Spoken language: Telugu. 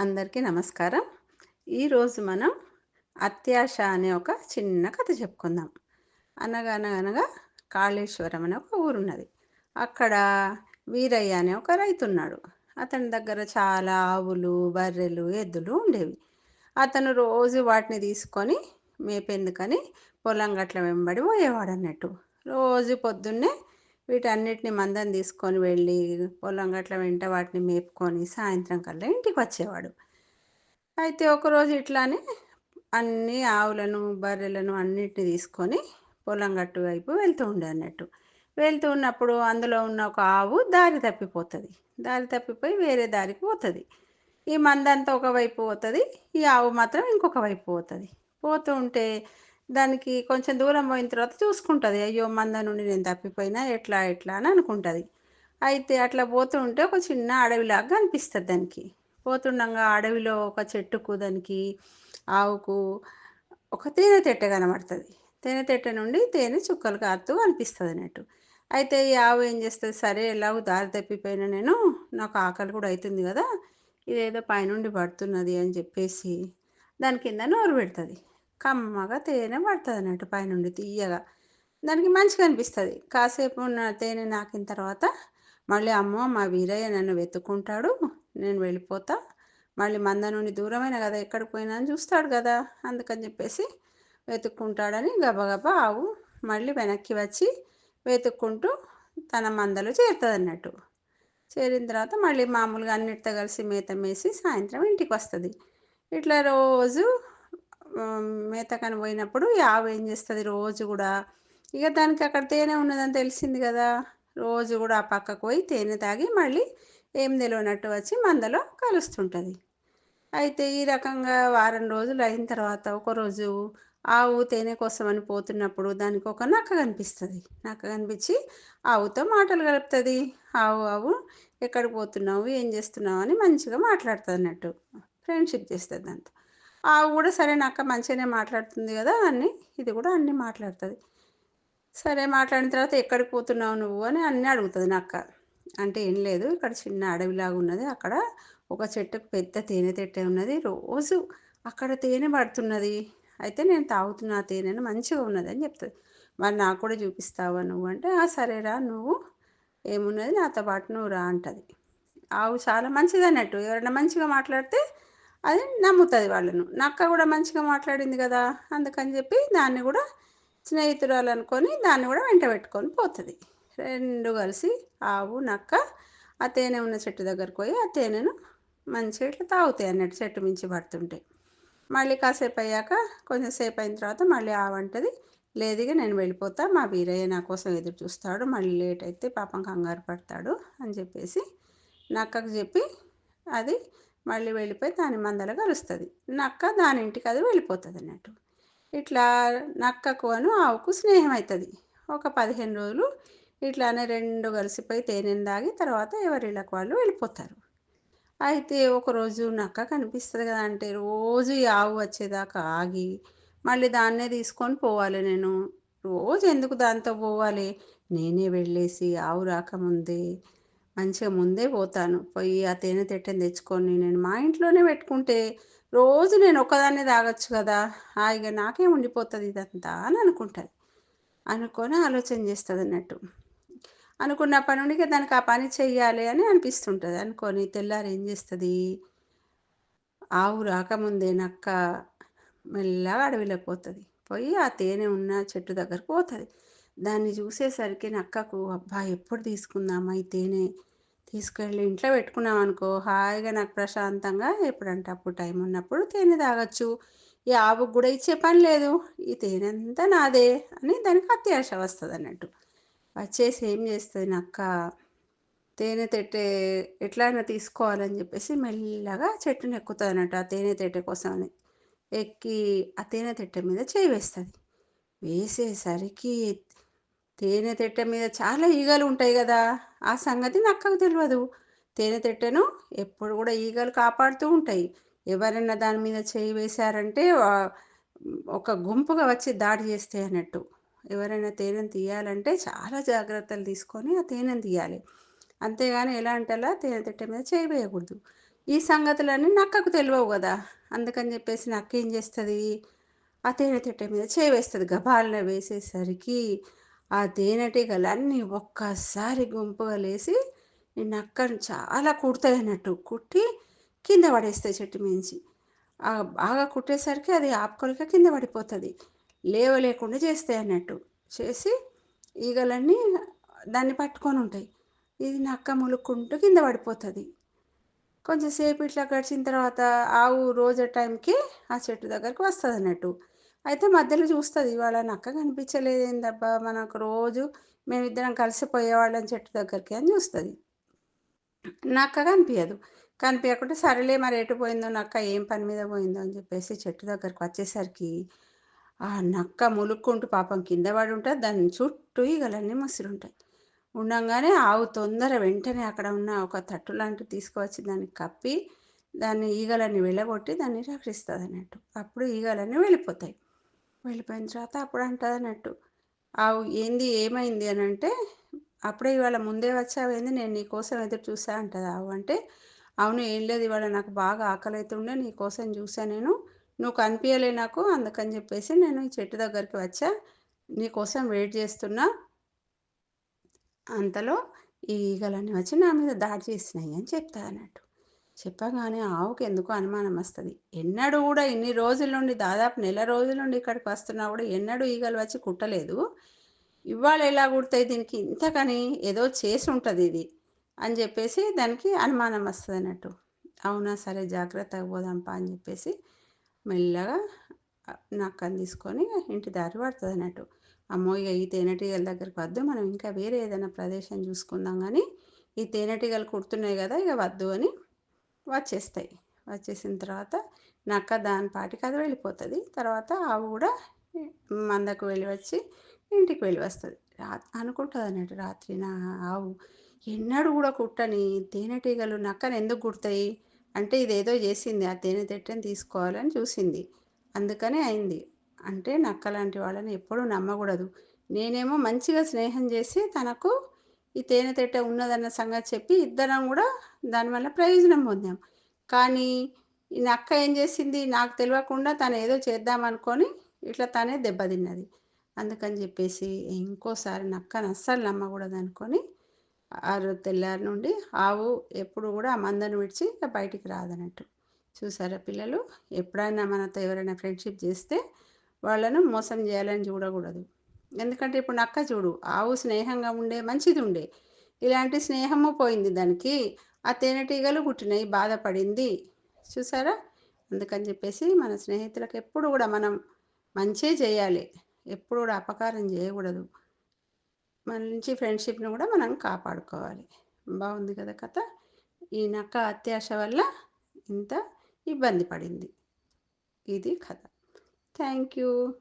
అందరికీ నమస్కారం. ఈరోజు మనం అత్యాశ అనే ఒక చిన్న కథ చెప్పుకుందాం. అనగా అనగా కాళేశ్వరం అనే ఒక ఊరున్నది. అక్కడ వీరయ్య అనే ఒక రైతు ఉన్నాడు అతని దగ్గర చాలా ఆవులు బర్రెలు ఎద్దులు ఉండేవి. అతను రోజు వాటిని తీసుకొని మేపెందుకని పొలం గట్ల వెంబడి పోయేవాడు అన్నట్టు రోజు పొద్దున్నే వీటన్నిటిని మందం తీసుకొని వెళ్ళి పొలం గట్ల వెంట వాటిని మేపుకొని సాయంత్రం కల్లా ఇంటికి వచ్చేవాడు. అయితే ఒకరోజు ఇట్లానే అన్ని ఆవులను బర్రెలను అన్నిటిని తీసుకొని పొలం గట్టు వైపు వెళ్తూ ఉండే అన్నట్టు. వెళ్తూ ఉన్నప్పుడు అందులో ఉన్న ఒక ఆవు దారి తప్పిపోతుంది. దారి తప్పిపోయి వేరే దారికి పోతుంది. ఈ మందంతా ఒకవైపు పోతుంది ఈ ఆవు మాత్రం ఇంకొక వైపు పోతుంది. పోతూ ఉంటే దానికి కొంచెం దూరం పోయిన తర్వాత చూసుకుంటుంది. అయ్యో మంద నుండి నేను తప్పిపోయినా ఎట్లా ఎట్లా అని అనుకుంటుంది. అయితే అట్లా పోతూ ఉంటే ఒక చిన్న అడవిలాగా అనిపిస్తుంది దానికి. పోతుండగా అడవిలో ఒక చెట్టుకు దానికి ఆవుకు ఒక తేనె తెట్ట కనబడుతుంది. తేనె తెట్ట నుండి తేనె చుక్కలు కారుతూ అనిపిస్తుంది అన్నట్టు. అయితే ఈ ఆవు ఏం చేస్తుంది? సరే ఎలాగో దారి తప్పిపోయినా నేను నాకు ఆకలి కూడా అవుతుంది కదా ఇదేదో పైనుండి పడుతున్నది అని చెప్పేసి దాని కింద నోరు పెడుతుంది. కమ్మగా తేనె పడుతుంది అన్నట్టు పైనుండి తీయగా. దానికి మంచిగా అనిపిస్తుంది. కాసేపు ఉన్న తేనె నాకిన తర్వాత మళ్ళీ అమ్మో మా వీరయ్య నన్ను వెతుక్కుంటాడు నేను వెళ్ళిపోతా. మళ్ళీ మంద నుండి దూరమైన కదా ఎక్కడికి పోయినా అని చూస్తాడు కదా అందుకని చెప్పేసి వెతుక్కుంటాడని గబగబా ఆవు మళ్ళీ వెనక్కి వచ్చి వెతుక్కుంటూ తన మందలో చేరుతుంది అన్నట్టు చేరిన తర్వాత మళ్ళీ మామూలుగా అన్నిటితో కలిసి మేత మేసి సాయంత్రం ఇంటికి వస్తుంది. ఇట్లా రోజు మేతకని పోయినప్పుడు ఈ ఆవు ఏం చేస్తుంది రోజు కూడా. ఇక దానికి అక్కడ తేనె ఉన్నదని తెలిసింది కదా. రోజు కూడా ఆ పక్కకు పోయి తేనె తాగి మళ్ళీ ఏం తెలియనట్టు వచ్చి మందలో కలుస్తుంటుంది. అయితే ఈ రకంగా వారం రోజులు అయిన తర్వాత ఒకరోజు ఆవు తేనె కోసమని పోతున్నప్పుడు దానికి ఒక నక్క కనిపిస్తుంది. నక్క కనిపించి ఆవుతో మాటలు గలుపుతుంది. ఆవు ఆవు ఎక్కడికి పోతున్నావు? ఏం చేస్తున్నావు? అని మంచిగా మాట్లాడుతుంది అన్నట్టు ఫ్రెండ్షిప్ చేస్తుంది దాంతో ఆవు కూడా సరే నక్క మంచిగానే మాట్లాడుతుంది కదా అన్నీ ఇది కూడా అన్నీ మాట్లాడుతుంది. సరే మాట్లాడిన తర్వాత ఎక్కడికి పోతున్నావు నువ్వు అని అన్నీ అడుగుతుంది నక్క అంటే ఏం లేదు ఇక్కడ చిన్న అడవిలాగా ఉన్నది. అక్కడ ఒక చెట్టుకు పెద్ద తేనె తెట్టే ఉన్నది. రోజు అక్కడ తేనె పడుతున్నది. అయితే నేను తాగుతున్న తేనెను మంచిగా ఉన్నది అని చెప్తుంది. మరి నాకు కూడా చూపిస్తావా నువ్వు అంటే ఆ సరేరా నువ్వు ఏమున్నది నాతో పాటు నువ్వు రా అంటది. ఆవు చాలా మంచిది అన్నట్టు ఎవరైనా మంచిగా మాట్లాడితే అది నమ్ముతుంది వాళ్ళను. నక్క కూడా మంచిగా మాట్లాడింది కదా అందుకని చెప్పి దాన్ని కూడా స్నేహితురాలు అనుకొని దాన్ని కూడా వెంట పెట్టుకొని పోతుంది. రెండు కలిసి ఆవు నక్క ఆ తేనె ఉన్న చెట్టు దగ్గరకు పోయి ఆ తేనెను మంచిగా ఇట్లా తాగుతాయి అన్నట్టు చెట్టు మించి పడుతుంటే. మళ్ళీ కాసేపు అయ్యాక కొంచెం సేపు అయిన తర్వాత మళ్ళీ ఆవంటది లేదుగా నేను వెళ్ళిపోతా మా వీరయ్య నా కోసం ఎదురు చూస్తాడు మళ్ళీ లేట్ అయితే పాపం కంగారు పడతాడు అని చెప్పేసి నక్కకు చెప్పి అది మళ్ళీ వెళ్ళిపోయి దాని మందలు కలుస్తుంది నక్క దాని ఇంటికి అది వెళ్ళిపోతుంది అన్నట్టు. ఇట్లా నక్కకు అను ఆవుకు స్నేహం అవుతుంది ఒక పదిహేను రోజులు ఇట్లానే రెండు కలిసిపోయి తేనెను తాగి తర్వాత ఎవరిళ్ళకి వాళ్ళు వెళ్ళిపోతారు. అయితే ఒకరోజు నక్క కనిపిస్తుంది కదా అంటే రోజు ఈ ఆవు వచ్చేదాకా ఆగి మళ్ళీ దాన్నే తీసుకొని పోవాలి నేను. రోజు ఎందుకు దాంతో పోవాలి? నేనే వెళ్ళేసి ఆవు రాకముందే మంచిగా ముందే పోతాను. పోయి ఆ తేనె తెట్టని తెచ్చుకొని నేను మా ఇంట్లోనే పెట్టుకుంటే రోజు నేను ఒక్కదాన్నే తాగొచ్చు కదా. హాయిగా నాకే ఉండిపోతుంది ఇదంతా అని అనుకుంటుంది. అనుకొని ఆలోచన చేస్తుంది అన్నట్టు. అనుకున్న పనునికి దానికి ఆ పని చెయ్యాలి అని అనిపిస్తుంటుంది. అనుకొని తెల్లారి ఏం చేస్తుంది? ఆవు రాకముందే నక్క మెల్లగా అడవిలోకి పోతుంది. పోయి ఆ తేనె ఉన్న చెట్టు దగ్గరకు పోతుంది. దాన్ని చూసేసరికి నక్కకు అబ్బా ఎప్పుడు తీసుకుందామా ఈ తేనె? తీసుకెళ్ళి ఇంట్లో పెట్టుకున్నాం అనుకో హాయిగా నాకు ప్రశాంతంగా ఎప్పుడంటే అప్పుడు టైం ఉన్నప్పుడు తేనె తాగొచ్చు. ఈ ఆవుకు కూడా ఇచ్చే పని లేదు. ఈ తేనె అంతా నాదే అని దానికి అత్యాశ వస్తుంది అన్నట్టు. వచ్చేసి ఏం చేస్తుంది నక్క తేనె తెట్టే ఎట్లయినా తీసుకోవాలని చెప్పేసి మెల్లగా చెట్టును ఎక్కుతుంది అన్నట్టు ఆ తేనె తెట్టే కోసం అని. ఎక్కి ఆ తేనె తెట్టె మీద చేయి వేస్తుంది. వేసేసరికి తేనె తెట్టె మీద చాలా ఈగలు ఉంటాయి కదా. ఆ సంగతి నక్కకు తెలియదు తేనె తెట్టెను ఎప్పుడు కూడా ఈగలు కాపాడుతూ ఉంటాయి. ఎవరైనా దాని మీద చేయి వేశారంటే ఒక గుంపుగా వచ్చి దాడి చేస్తాయి అన్నట్టు. ఎవరైనా తేనెను తీయాలంటే చాలా జాగ్రత్తలు తీసుకొని ఆ తేనెను తీయాలి. అంతేగాని ఎలా అంటే అలా తేనె తిట్ట మీద చేయి వేయకూడదు. ఈ సంగతులన్నీ నక్కకు తెలియవు కదా. అందుకని చెప్పేసి నక్క ఏం చేస్తుంది? ఆ తేనెతిట్ట మీద చేయి వేస్తుంది. గబాలన వేసేసరికి ఆ తేనెటీగలన్నీ ఒక్కసారి గుంపుగా లేసి ఈ నక్కను చాలా కుడతాయి అన్నట్టు కుట్టి కింద పడేస్తాయి చెట్టు మించి. బాగా కుట్టేసరికి అది ఆపుకోలేక కింద పడిపోతుంది. లేవలేకుండా చేస్తాయి అన్నట్టు చేసి ఈగలన్నీ దాన్ని పట్టుకొని ఉంటాయి ఇది నక్క ములుక్కుంటూ కింద పడిపోతుంది. కొంచెంసేపు ఇట్లా గడిచిన తర్వాత ఆవు రోజు టైంకి ఆ చెట్టు దగ్గరికి వస్తుంది అన్నట్టు అయితే మధ్యలో చూస్తుంది ఇవాళ నక్క కనిపించలేదు ఏందబ్బా మనకు రోజు మేమిద్దరం కలిసిపోయేవాళ్ళం చెట్టు దగ్గరికి అని చూస్తుంది. నక్క కనిపించదు కనిపించకుండా సరేలే మరి ఎటు పోయిందో నక్క ఏం పని మీద పోయిందో అని చెప్పేసి చెట్టు దగ్గరకు వచ్చేసరికి ఆ నక్క ములుక్కుంటూ పాపం కింద పడి ఉంటుంది దాని చుట్టూ ఈగలన్నీ ముసురుంటాయి ఉండగానే ఆవు తొందర వెంటనే అక్కడ ఉన్న ఒక తట్టు లాంటివి తీసుకువచ్చి దాన్ని కప్పి దాన్ని ఈగలన్నీ వెళ్ళగొట్టి దాన్ని రక్షిస్తుంది అన్నట్టు అప్పుడు ఈగలన్నీ వెళ్ళిపోతాయి. వెళ్ళిపోయిన తర్వాత అప్పుడు అంటుంది అన్నట్టు ఆవు ఏంది ఏమైంది? అని అంటే అప్పుడే ఇవాళ ముందే వచ్చావేంది నేను నీ కోసం ఎదురు చూసా అంటుంది ఆవు. అంటే అవును ఏం లేదు ఇవాళ నాకు బాగా ఆకలి అవుతుండే నీ కోసం చూసా నేను. నువ్వు కనిపించలే నాకు అందుకని చెప్పేసి నేను ఈ చెట్టు దగ్గరికి వచ్చా. నీ కోసం వెయిట్ చేస్తున్నా. అంతలో ఈ ఈగలన్నీ వచ్చి నా మీద దాడి చేసినాయి అని చెప్తా అన్నట్టు. చెప్పగానే ఆవుకి ఎందుకో అనుమానం వస్తుంది. ఎన్నడూ కూడా ఇన్ని రోజుల నుండి దాదాపు నెల రోజుల నుండి ఇక్కడికి వస్తున్నా కూడా ఎన్నడూ ఈగలు వచ్చి కుట్టలేదు. ఇవాళ ఎలా కుడతాయి దీనికి? ఇంతకని ఏదో చేసి ఉంటుంది ఇది అని చెప్పేసి దానికి అనుమానం వస్తుంది అన్నట్టు. అవునా సరే జాగ్రత్తగా పోదాంపా అని చెప్పేసి మెల్లగా నక్కని తీసుకొని ఇంటి దారి పడుతుంది అన్నట్టు. అమ్మో ఇక ఈ తేనెటీగల దగ్గరికి వద్దు మనం ఇంకా వేరే ఏదైనా ప్రదేశం చూసుకుందాం కానీ ఈ తేనెటీగలు కుడుతున్నాయి కదా ఇక వద్దు అని వచ్చేస్తాయి. వచ్చేసిన తర్వాత నక్క దాని పాటికి అది వెళ్ళిపోతుంది. తర్వాత ఆవు కూడా మందకు వెళ్ళి వచ్చి ఇంటికి వెళ్ళి వస్తుంది. రా అనుకుంటుంది అన్నట్టు రాత్రి నా ఆవు ఎన్నడూ కూడా కుట్టని తేనెటీగలు నక్కను ఎందుకు కుడతాయి? అంటే ఇదేదో చేసింది. ఆ తేనె తెట్టని తీసుకోవాలని చూసింది. అందుకనే అయింది. అంటే నక్క లాంటి వాళ్ళని ఎప్పుడూ నమ్మకూడదు. నేనేమో మంచిగా స్నేహం చేసి తనకు ఈ తేనె తిట్ట ఉన్నదన్న సంగతి చెప్పి ఇద్దరం కూడా దానివల్ల ప్రయోజనం పొందాం. కానీ ఈ నక్క ఏం చేసింది? నాకు తెలియకుండా తను ఏదో చేద్దామనుకొని ఇట్లా తనే దెబ్బతిన్నది అందుకని చెప్పేసి ఇంకోసారి నక్కను అస్సలు నమ్మకూడదు అనుకొని ఆరు తెల్లారి నుండి ఆవు ఎప్పుడు కూడా ఆ మందను విడిచి బయటికి రాదన్నట్టు. చూసారా పిల్లలు? ఎప్పుడైనా మనతో ఎవరైనా ఫ్రెండ్షిప్ చేస్తే వాళ్ళను మోసం చేయాలని చూడకూడదు. ఎందుకంటే ఇప్పుడు నక్క చూడు ఆవు స్నేహంగా ఉండే మంచిది ఉండే ఇలాంటి స్నేహము పోయింది దానికి. ఆ తేనెటీగలు పుట్టినాయి బాధపడింది. చూసారా? అందుకని చెప్పేసి మన స్నేహితులకు ఎప్పుడు కూడా మనం మంచే చేయాలి. ఎప్పుడు కూడా అపకారం చేయకూడదు. మంచి ఫ్రెండ్షిప్ని కూడా మనం కాపాడుకోవాలి. బాగుంది కదా కథ? ఈ నక్క అత్యాశ వల్ల ఇంత ఇబ్బంది పడింది. ఇది కథ. Thank you.